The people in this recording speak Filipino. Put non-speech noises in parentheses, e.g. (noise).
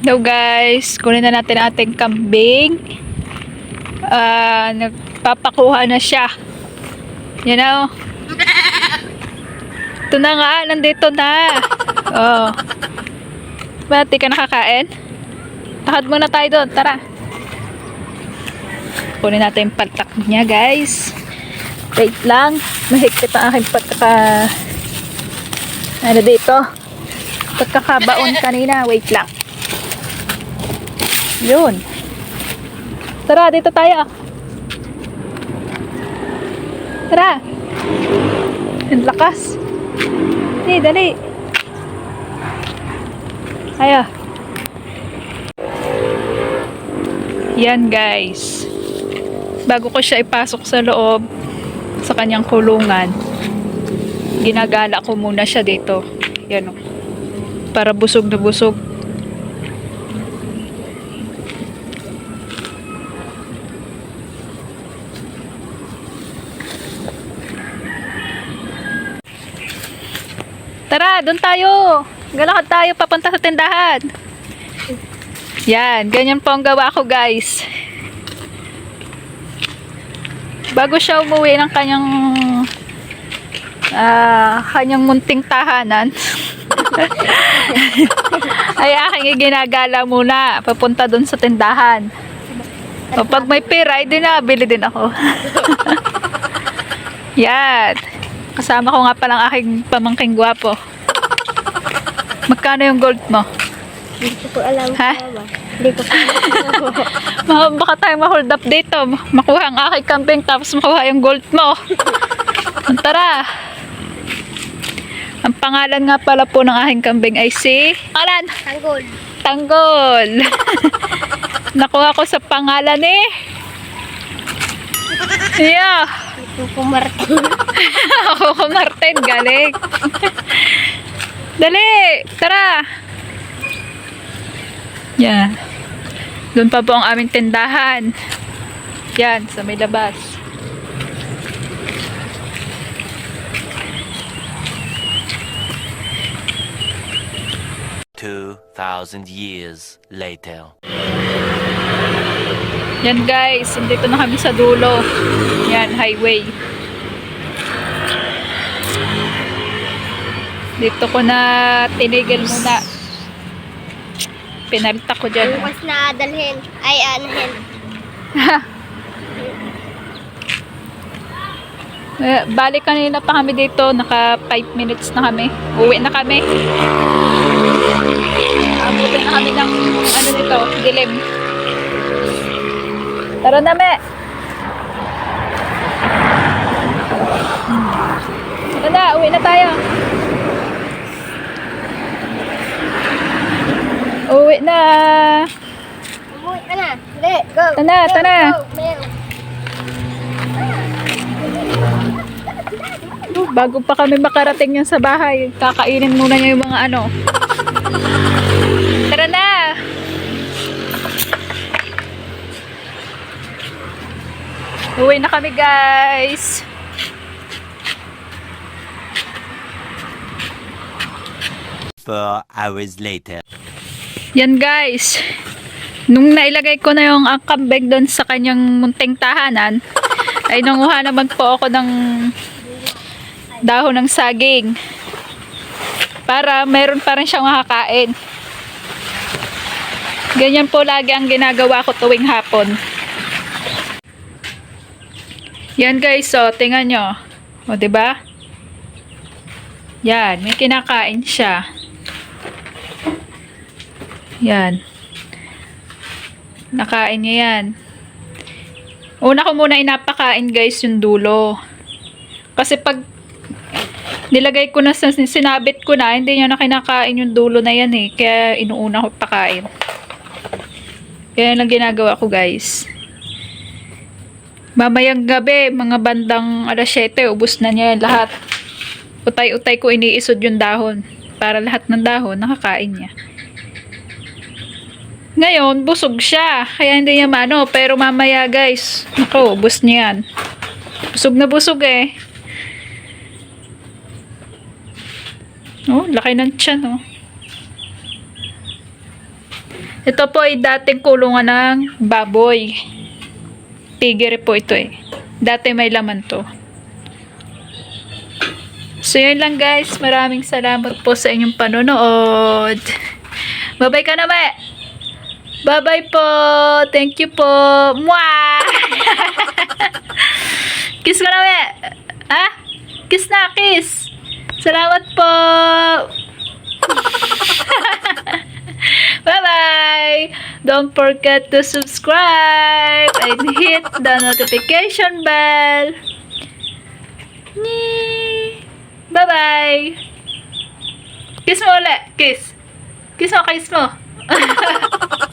Hello guys, kunin na natin ating kambing. Ah, nagpapakuha na siya. You know? (laughs) Ito na nga, nandito na. Oh. Ba't di ka nakakain? Takad muna tayo doon, tara. Kunin natin yung paltak niya guys. Wait lang, mahigpit ang aking pagkaka... Ano dito? Pagkakabaon kanina, wait lang. Yun. Tara, dito tayo. Tara. Ang lakas. Dali, dali. Ayo. Yan guys. Bago ko siya ipasok sa loob sa kanyang kulungan, ginagala ko muna siya dito. Yan o. Para busog na busog. Tara, doon tayo. Galakad tayo papunta sa tindahan. Yan, ganyan po ang gawa ko guys. Bago siya umuwi ng kanyang ah, kanyang munting tahanan, (laughs) ay aking ginagala muna papunta doon sa tindahan. O pag may pera, ay din din ako. (laughs) Yan. Kasama ko nga palang aking pamangking gwapo. Magkano yung gold mo? Hindi ko po alam Ha? Hindi ko po alam. (laughs) Baka tayo ma-hold up dito. Makuha ang aking kambing tapos makuha yung gold mo. Tara. Ang pangalan nga pala po ng aking kambing ay si... Pangalan? Tanggol. Tanggol. (laughs) Nakuha ko sa pangalan eh. (laughs) Yeah. Ko Martin. (laughs) Martin, galing. Dali, tara. Yan. Doon pa po ang aming tindahan. Yan, sa may labas. Two thousand years later. Yan guys, dito na kami sa dulo. Yan, highway. Dito ko na tinigil muna. Pinalita ko dyan. Bukas na dalhin. Ay, anahin. (laughs) Eh, balik kanina pa kami dito, naka 5 minutes na kami. Uwi na kami. Abuti na kami ng ano nito, dilim. Tara na, me. Na, uwi na tayo. Uwi na. Ka na. Hindi, go. Go, Mel. Oh, Bago pa kami makarating yan sa bahay, kakainin muna niya yung mga ano. Tara na! Uwi na kami guys! Four hours later. Yan guys! Nung nailagay ko na yung ang kambing doon sa kanyang munting tahanan, ay nanguha naman po ako ng dahon ng saging. Para meron pa rin siyang makakain. Ganyan po lagi ang ginagawa ko tuwing hapon. Yan guys, so tingnan nyo. O, ba? Yan, may kinakain siya. Yan. Nakain niya yan. Una ko muna inapakain guys yung dulo. Kasi pag nilagay ko na, sa- sinabit ko na, hindi niya na kinakain yung dulo na yan eh. Kaya inuuna ko pakain. Kaya lang ginagawa ko guys. Mamayang gabi, mga bandang alas 7, ubus na niya lahat. Utay-utay ko iniisod yung dahon. Para lahat ng dahon, nakakain niya. Ngayon, busog siya. Kaya hindi niya maano. Pero mamaya guys, ako, bus niya yan. Busog na busog eh. Oh, laki ng tiyan oh. Ito po ay dating kulungan ng baboy. Piggery po ito eh. Dati may laman to. So yun lang guys. Maraming salamat po sa inyong panonood. Bye-bye ka na, Mae. Bye-bye po. Thank you po. Mwah! (laughs) kiss ka na, Mae. Ha? Kiss na, kiss. Salamat po. (laughs) Bye-bye! Don't forget to subscribe and hit the notification bell. Bye-bye! Kiss mo ulit! Kiss! Kiss mo, kiss mo! (laughs)